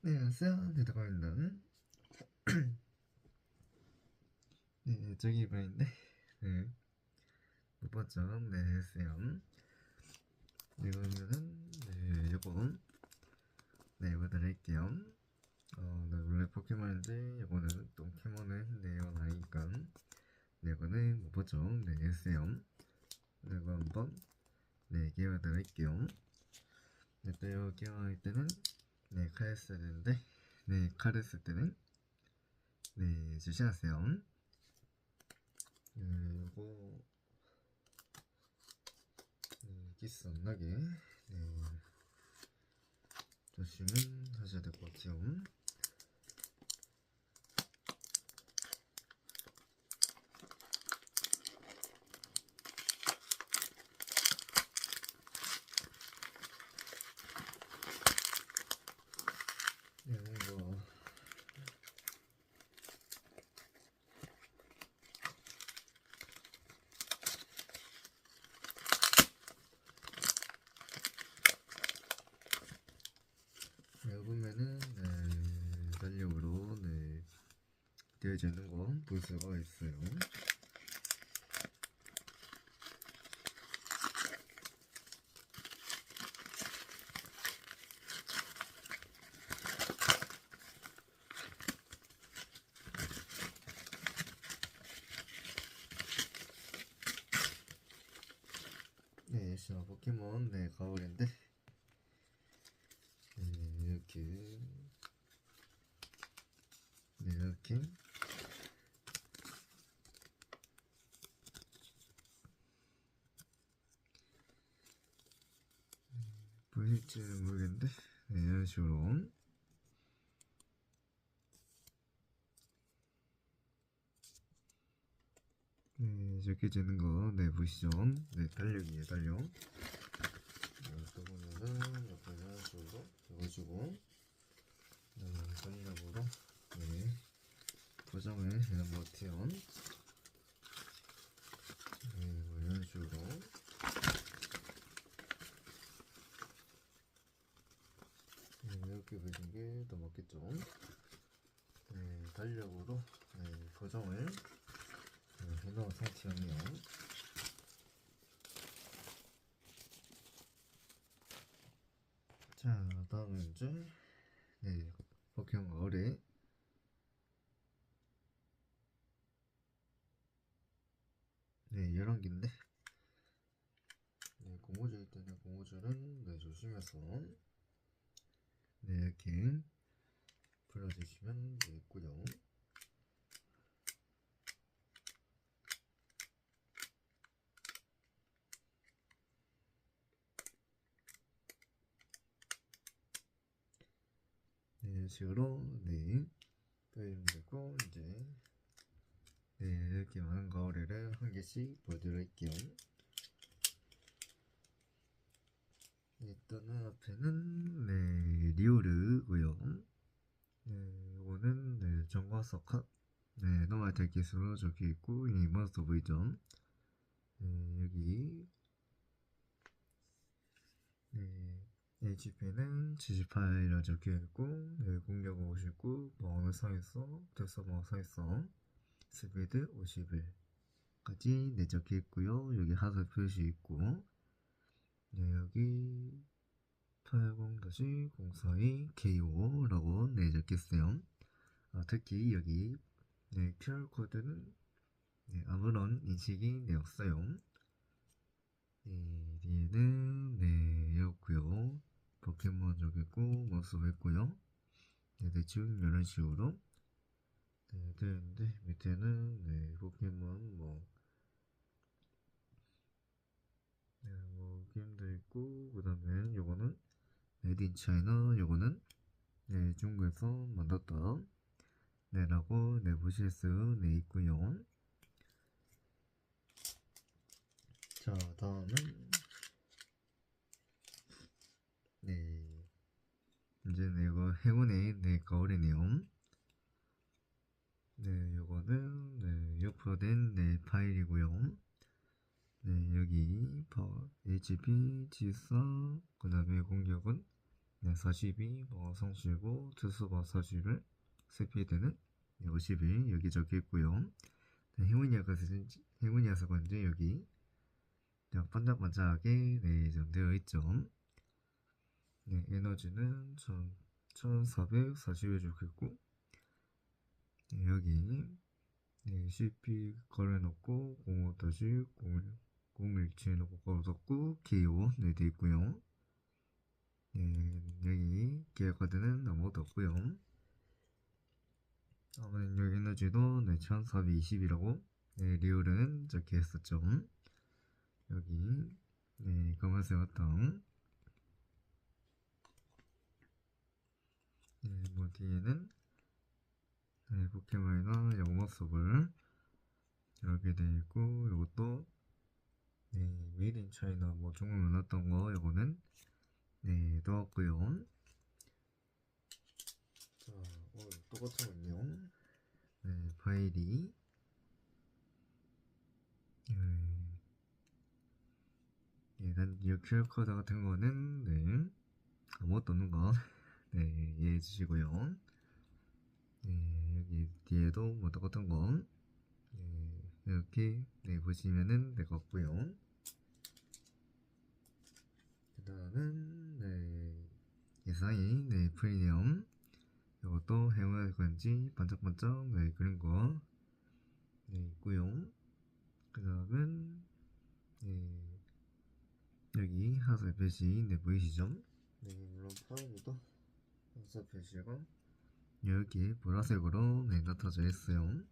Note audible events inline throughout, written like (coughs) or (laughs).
네, 안녕하세요. 대덕입니다. (clears throat) 네, 저기 이번인데, (laughs) 네, 못 봤죠? 네, 했어요. 네, 그러면은, 네, 요거, 네, 이거 드릴게요. 어, 네, 원래 포켓몬인데, 요거는 또 포켓몬을 내어놔니까, 네, 이거는 못 봤죠? 네, 했어요. 네, 이거 한번, 네, 기회 드릴게요. 네, 또할 때는, 네, 칼 써야 되는데, 네, 칼을 쓸 때는, 네, 조심하세요. 네, 요거, 네, 기스 안 나게, 네, 조심은 하셔야 될 것 같아요. 네, 이거, 네, 보면은 네, 달력으로 네, 되어져 있는 거 볼 수가 있어요. 네, 시아 포켓몬 네 가을인데 네, 이렇게 네, 이렇게 보일지 모르겠는데 네, 이런 식으로 네, 이렇게 되는 거, 네, 보시죠. 네, 달력이에요, 달력. 네, 또 보면은, 옆에 이런 식으로 적어주고, 네, 달력으로, 네, 포장을 해놓은 것 같아요. 네, 뭐 이런 식으로. 네, 이렇게 보시는 게더 맞겠죠. 네, 달력으로, 네, 포장을 네, 해놓은 상태였네요. 자, 다음은 이제 네, 포켓몬 거래 네, 11개인데 네, 고무줄 때는 고무줄은 네, 조심해서 네, 이렇게 풀어주시면 되겠고요. 네, 이런 식으로 네 빼면 되고 이제 네 이렇게 많은 거래를 한 개씩 보여드릴게요. 일단은 앞에는 네 리오르고요. 네 이거는 네 정과석 컷. 네 노말 대기수로 적혀 있고 이 몬스터 보이죠? 네 여기 네 HP는 78이라 적혀 있고, 네, 공격 59, 방어는 서있어, 특성방어 서있어, 스피드 51까지 네, 적혀 있고요. 여기 하수 표시 있고, 네, 여기 80-042-K5라고 네, 적혀 있어요. 아, 특히 여기 네, QR코드는 네, 아무런 인식이 네, 없어요. 네, 뒤에는 네, 이었고요. 포켓몬 저기 있고 모습 있고요. 네, 대충 이런 식으로 네, 되는데 밑에는 네, 포켓몬 뭐 네, 뭐 게임도 있고 그 다음에 요거는 메드 인 차이나 요거는 네, 중국에서 만들었다 네 라고 네, 보실 수 네, 있고요. 자, 다음은 네 이제 네, 이거 행운의 네 거울이네요. 네, 요거는 네, 옆으로 된 네 파일이고요. 네, 여기 버, HB, G4, 그 다음에 공격은 네, 42, 뭐 성실고 투수버 41, 스피드는 51 여기 적혀 있고요. 네, 행운이어서 행운이어서 그런지 여기 자, 반짝반짝하게 네, 좀 되어 있죠. 네, 에너지는 1 1440에 적혀 있고 네, 여기 네, CP 걸어놓고 05-01 017 놓고 걸어뒀고 KO 네, 되어 있고요. 네, 여기 기획카드는 아무것도 없고요. 다음은 여기 에너지도 네, 1420이라고 네, 리오르는 적혀 있었죠. 여기 네, 검은색 어떤 네, 뭐 뒤에는 네, 포켓몬이나 영모습을 이렇게 되어 있고 이것도 네, 메이드 인 차이나 뭐 중국 나왔던 거 이거는 네, 넣었고요. 자, 오늘 똑같은 운영. 네, 파일이 네, 예, 난 이 QR코드 같은 거는 네, 아무것도 없는 거 (laughs) 네, 이해해 주시고요. 네, 여기 뒤에도 뭐 똑같은 거 네, 이렇게 네, 보시면은 될 것 같고요. 그 다음은 네, 예상이 네, 프리미엄 이것도 해외 건지 반짝반짝 네, 그런 거 네, 있고요. 그 다음은 네, 여기 하사 표시 네, 보이시죠? 네, 물론 파란이도 하사 표시가 여기 보라색으로 네, 나타져 있어요.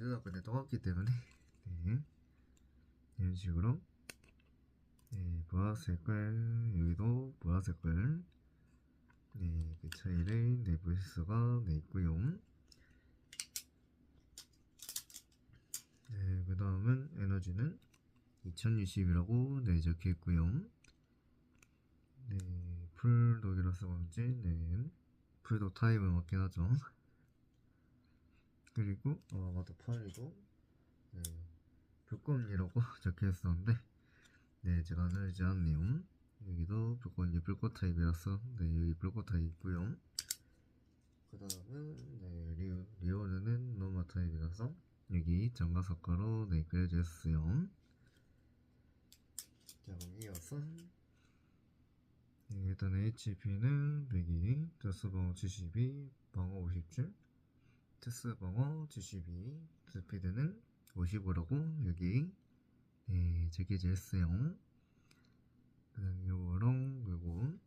근데 똑같기 때문에. (laughs) 네, 이런 식으로. 네, 보라색을 여기도 보라색을 네, 그 차이를 네, 보실 수가 네, 있고요. 네, 그 다음은 에너지는 2060이라고 네, 적혀 있고요. 네, 풀 독이라서 그런지? 네, 풀독 타입은 맞긴 하죠. (laughs) 그리고 어 맞다 파일도 네, 불꽃이라고 (laughs) 적혀 있었는데 네 제가 늘지 않네요. 여기도 불꽃이 불꽃 타입이라서 네 여기 불꽃 타입 있고요. 그 다음은 네 리오, 리오르는 노마 타입이라서 여기 정가석가로 네 그려져 있어요. 자 그럼 이어서 네, 일단 HP는 102, 데스방어 72, 방어 57, 테스 방어 72, 스피드는 55라고 여기 네, 있어요. 그다음 요거랑 그리고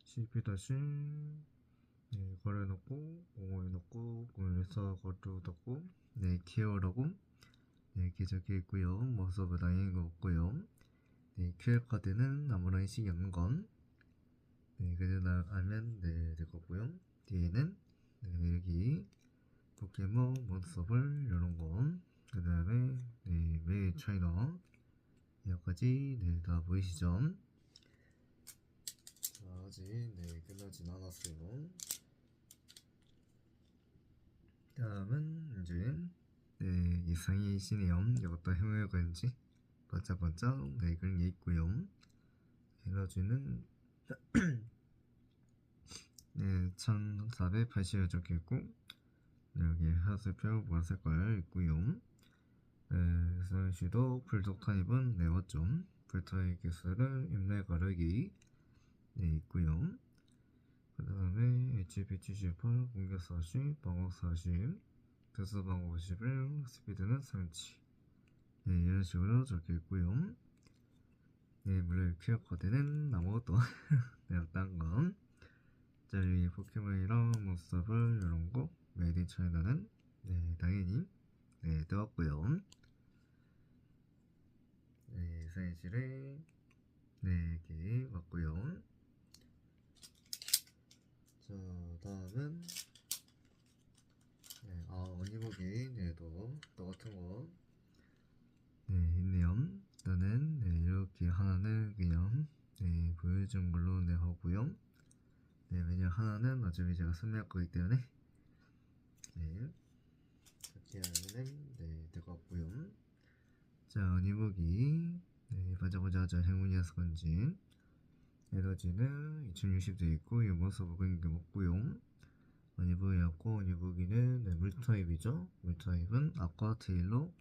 CP 다시 네, 걸어놓고 공을 넣고 공을 서 걸어 뒀고 네 케어라고 네 적혀 있고요. 뭐 서브 다행인 거 없고요. 네 QR 카드는 아무런 인식이 없는 건 네, 그대로 알면 네, 될 거고요. 뒤에는 네, 여기 포켓몬 몬스터볼 이런 거, 그 다음에 네, 메이 차이너 여기까지 네, 다 보이시죠? 자, 아직 네, 끝나진 않았어요. 다음은 이제 네, 이상이 시네요. 이것도 해외건지 반짝반짝 네, 그런 게 있고요. 에너지는 (clears throat) 네, 1480에 적혀 있고 여기 하수표 보라색깔 있고요. 네, 서울시도 불독 타입은 네워죠. 불타입 개수를 입내 가르기 네, 있고요. 그 다음에 HP78 공격 40, 방어 40, 특수 방어 51, 스피드는 3치. 네, 이런 식으로 적혀 있고요. 네, 물론 큐어 코드는 아무것도 (laughs) 네, 없다는 건. 자, 여기 포켓몬이랑 몬스터볼 이런 거 메이드 인 차이나는 네, 당연히 네, 뜨겁고요. 네, 사이즈를 네, 이렇게 왔고요. 자, 다음은 네, 아, 언니보기 네, 또 똑같은 거 네, 있네요. 일단은 네, 이렇게 하나는 그냥 네, 보여준 걸로 네, 하고요. 네, 왜냐 하나는 어차피 제가 선명할 거기 때문에 네, 이렇게 하면은 네, 될 것 같고요. 자, 언니보기. 네, 반짝반짝하죠 행운이었을 건지. 에너지는 2060도 있고 유모서브 공격 없고요. 어니브였고 어니브기는 네, 물타입이죠. 물타입은 아쿠아 테일로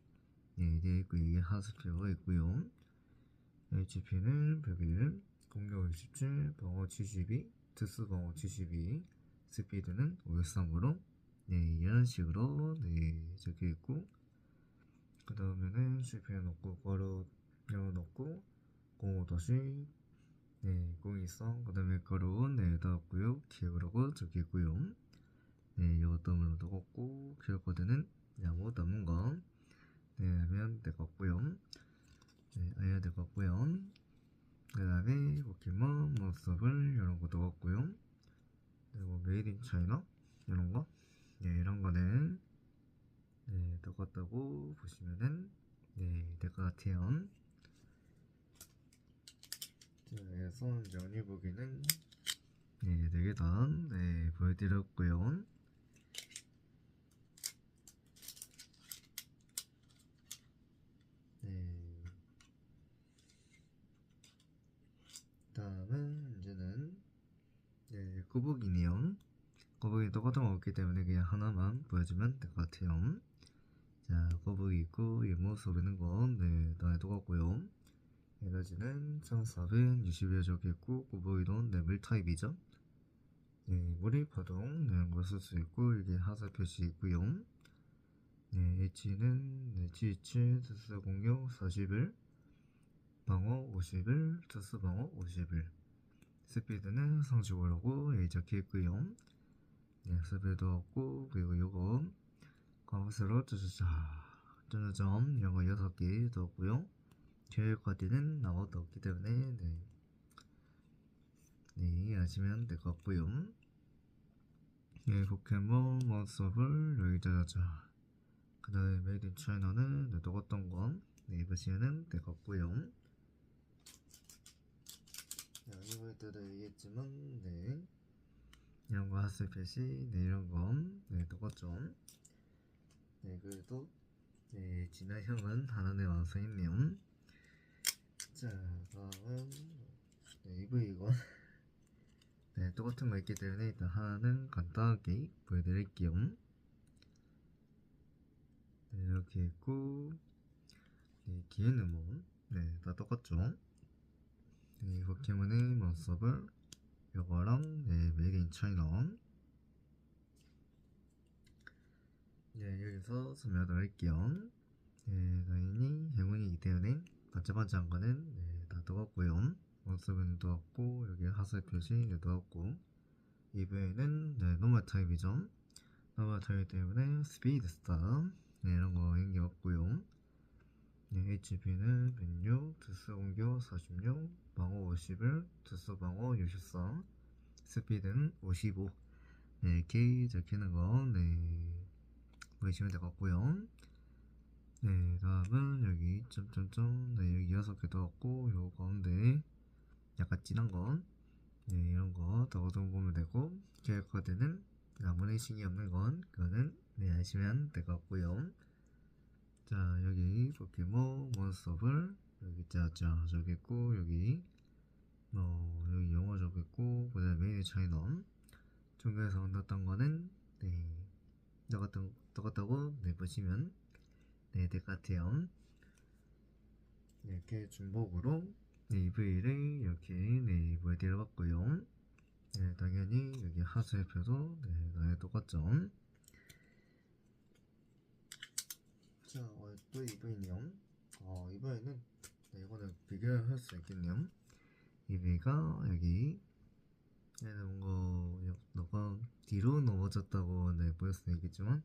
네, 되어 있고 이게 하스피어가 있고요. HP는 101 공격 67 방어 72 특수 방어 72 스피드는 563으로 네, 이런 식으로 네, 적혀 있고 그 다음에는 실패해 놓고 괄호 열어놓고 공호 다시 네, 공이성 그 다음에 괄호는 네, 닫았고요. 기억으로 적혀 있고요. 네, 이것도 물론 적었고 기억 코드는 아무 남은 거. 네, 하면 될 것 같고요. 네, 알려야 될 것 같고요. 그 다음에 포켓몬 몬스터블 이런 거 적었고요. 그리고 메이드 인 차이나 이런 거 네, 이런 거는 네, 똑같다고 보시면은 네, 될 것 같아요. 자, 그래서 언니 보기는 네, 되게 다 네, 보여드렸고요. 네. 다음은 이제는 네, 꼬북이네 거 없기 때문에 그냥 하나만 보여주면 될 것 같아요. 자, 거북이 있고 이모 소리는 건 네, 나에 똑같고요. 에너지는 1460에 적혀있고 꼬북이는 네, 물 타입이죠. 네, 물이 파동 거쓸수 있고 이게 하사 표시 있고요. 네, H는 네, G7 특수 공격 40일 방어 50일 특수 방어 50일 스피드는 35라고 여기 적혀 있고요. 네, 스피드 없고 그리고 요거 과거스로 짜자자 짜자점 이런 거 6개 넣었고요. 교육과대는 나와도 없기 때문에 네, 네 아시면 될 것 같고요. 네 포켓몬 몬스터블 여기 짜자자 그 다음에 메이드 인 차이나는 네, 똑같던 건 네, 입으시면 될 것 같고요. 네, 이번에 때도 얘기했지만 네 이런 거 하스 표시 네 이런 건 네, 똑같죠 네, 그래도 네, 진화형은 하나의 완성했네요. 자, 다음은 네, EV건 (laughs) 네, 똑같은 거 있기 때문에 일단 하나는 간단하게 보여드릴게요. 네, 이렇게 있고 네, 뒤에는 뭐, 네, 다 똑같죠. 네, 포켓몬의 몬스터블 요거랑 네, 메이드 인 차이나 네, 여기서 설명을 할게요. 네, 당연히 행운이기 때문에 반짝반짝한 거는 네, 다 똑같고요. 원습은 똑같고 여기 하슬 표시 똑같고 이번에는 네, 노멀 타입이죠. 노멀 타입 때문에 스피드 스타 네, 이런 거 연기 없고요. 네, HP는 106, 특수 공격 46, 방어 51, 특수 방어 64, 스피드는 55. 네, 이렇게 적히는 거, 네, 보시면 될 것 같고요. 네, 다음은 여기 점점점 네, 여기 여섯 개 넣었고 요 가운데 약간 진한 건 네, 이런 거 더듬어 보면 되고 계획 카드는 아무리 신이 없는 건 그거는 네, 아시면 될 것 같고요. 자, 여기 포켓몬 몬스터블 여기 짜자 있고 여기 어, 여기 영어 저기 있고 그 다음에 메인 차이넘 중국에서 넣었던 거는 네, 똑같은, 똑같다고 네, 보시면 네. 네, 이렇게 중복으로 네, EV를 이렇게 네, 보여드려봤고요. 네, 당연히 여기 하수의 표도 네, 나에 똑같죠. 자, 어, 또 EV네요. 어, EV는 네, 이거는 비교할 수 있겠네요. EV가 여기 얘는 뭔가 너가 뒤로 넘어졌다고 네, 보일 수도 있겠지만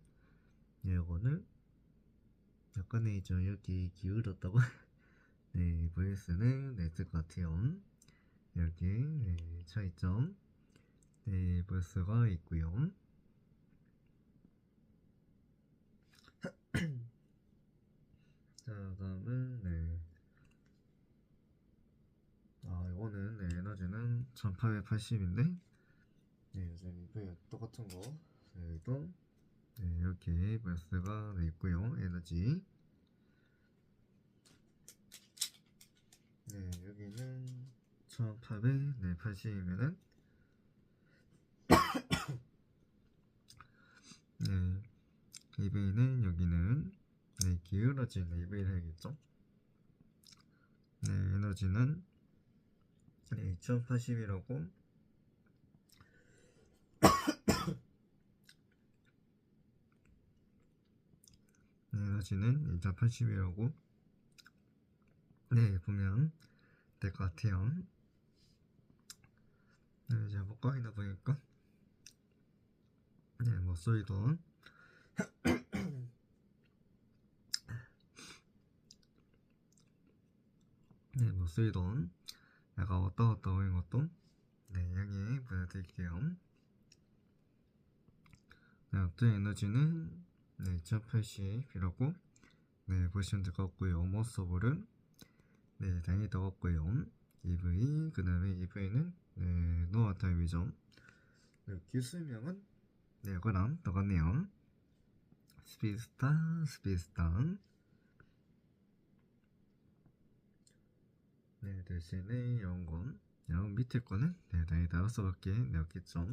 이거는 약간의 좀 이렇게 기울었다고 (laughs) 네, 보일 수는 네, 것 같아요. 이렇게 네, 차이점 네, 볼 수가 있고요. (clears throat) (clears throat) 자, 다음은 네. 아, 이거는 네, 에너지는 1880인데 네, 이거 똑같은 거 네, 여기도 네, 이렇게 벌스가 네, 있고요. 에너지 네, 여기는 2,800, 네, 80이면은 (coughs) 네, EV는 여기는 네, 기울어진 EV를 해야겠죠? 네, 에너지는 네, 2080이라고 (coughs) 네, 에너지는 2080이라고 네, 보면 될 것 같아요. 네, 이제 목각이나 보니까 네, 목소리도 네, 목소리도 약간 왔다 갔다 하는 것도 네, 양해 부탁드릴게요. 네, 어떤 에너지는 네, 2080이라고 네, 보시면 될 것 같고요. 모서블은 네, 당연히 더 같고요. EV, 그 다음에 EV는 네, 노아 타입이죠. 네, 기술명은 네, 이거랑 똑같네요. 스피드스타, 스피드스타. 네, 대신에 이런 건, 이런 밑에 거는 네, 당연히 다섯 밖에 내었겠죠.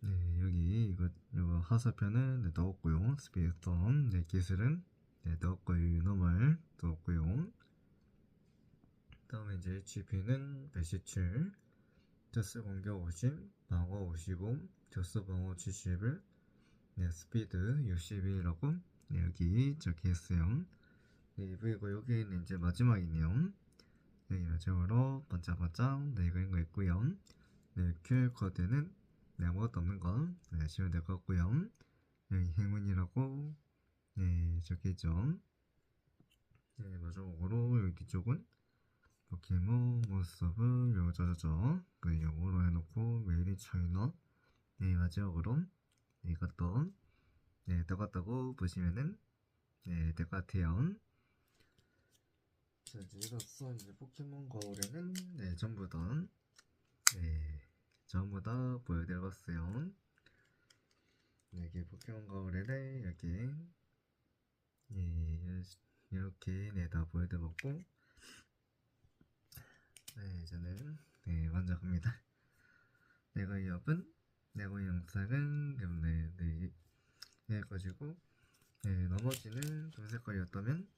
네, 여기 이거, 이거 하사편은 네, 넣었고요. 스피드스타, 네, 기술은 네, 넣었고요. 노멀 넣었고요. 다음에 이제 GP는 117, 저스 공격 50, 방어 55, 저스 방어 71, 네, 스피드 62라고 네, 여기 적혀 있어요. 네, 그리고 여기는 이제 마지막이네요. 네, 마지막으로 반짝반짝 네, 그런 거 있고요. 네, QR 코드는 네, 아무것도 없는 거 네, 하시면 될 것 같고요. 여기 행운이라고 네, 적혀 있죠. 네, 마지막으로 여기 뒤쪽은 포켓몬 모스터브 요저저저 그 영어로 해놓고 메이드 차이나 네 마지막으로 네, 이것도 네 똑같다고 보시면은 네 될 것 같아요 자 이제 이로써 이제 포켓몬 거울에는 네 전부 다 네 전부 다 보여드렸어요 네 이게 포켓몬 거울에는 이렇게 예 이렇게 네 다 보여드렸고 네, 저는 네, 갑니다. 내가 이 업은 내고 영상은 네, 네, 네, 가지고 네, 나머지는 동색깔이었다면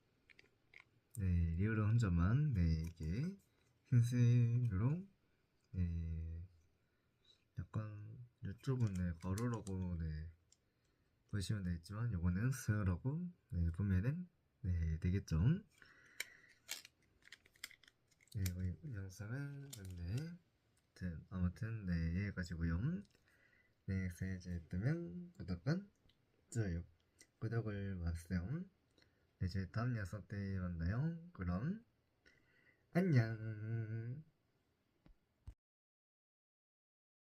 네, 리얼 혼자만 네, 이게 흰색으로 네, 약간 이쪽은 네, 가루라고 네, 보시면 되겠지만 요거는 스라고 네, 보면은 네, 되겠죠. 네, 이 영상은 네, 아무튼, 아무튼 네 여기까지고요. 네, 영상이 뜨면 구독과 좋아요, 구독을 마세요. 네, 이제 다음 녀석 때 만나요. 그럼 안녕.